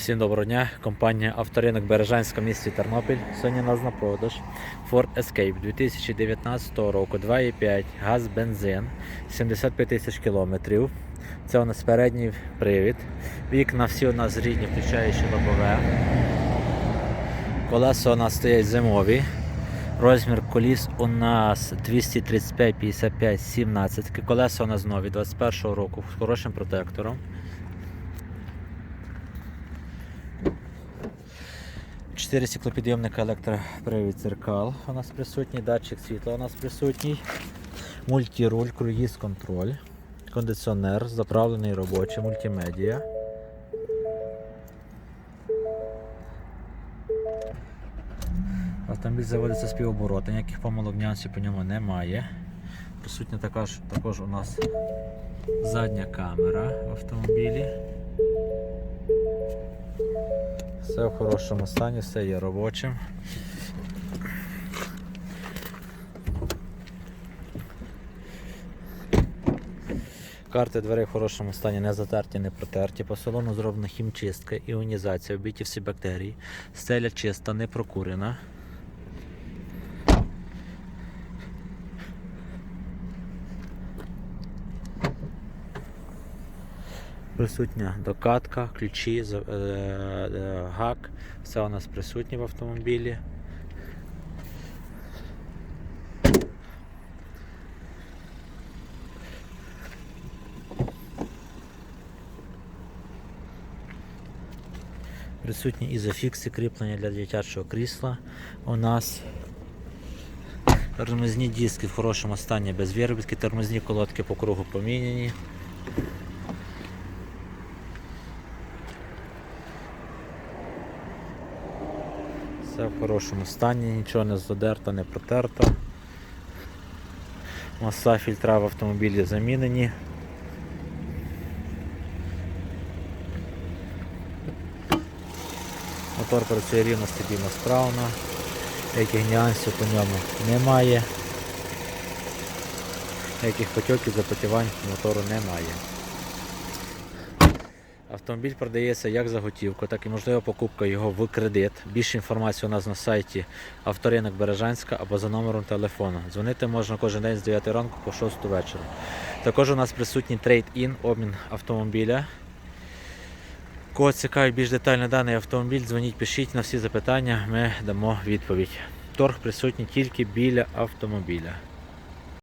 Всім доброго дня. Компанія Авторинок Бережанська місті Тернопіль. Сьогодні у нас на продаж Ford Escape 2019 року 2,5 газ бензин 75 тисяч кілометрів. Це у нас передній привід. Вікна всі у нас рідні, включаючи лобове. Колеса у нас стоять зимові. Розмір коліс у нас 235, 55, 17. Колеса у нас нові 21 року з хорошим протектором. Чотири стеклопідйомника електропривід зеркал у нас присутній, датчик світла у нас присутній, мультируль, круїз контроль, кондиціонер, заправлений робочий, мультимедіа. Автомобіль заводиться з півоборота, ніяких помилок нюансів по ньому немає. Присутня також, також у нас задня камера в автомобілі. Все в хорошому стані, все є робочим. Карти дверей в хорошому стані не затерті, не протерті. По салону зроблена хімчистка, іонізація, вбиті всі бактерії. Стеля чиста, не прокурена. Присутня докатка, ключі, е, е, гак. Все у нас присутнє в автомобілі. Присутні ізофікси кріплення для дитячого крісла. У нас тормозні диски в хорошому стані без виробітки, тормозні колодки по кругу поміняні. Все в хорошому стані, нічого не задерто, не протерто. Маса фільтра в автомобілі замінені. Мотор працює рівно, стабільно, справно. Яких нюансів по ньому немає. Яких потьоків, запотівань мотору немає. Автомобіль продається як за готівку, так і можлива покупка його в кредит. Більше інформації у нас на сайті Авторинок Бережанська або за номером телефону. Дзвонити можна кожен день з 9 ранку по 6 вечора. Також у нас присутній трейд-ін, обмін автомобіля. Кого цікавить більш детально даний автомобіль, дзвоніть, пишіть на всі запитання, ми дамо відповідь. Торг присутній тільки біля автомобіля.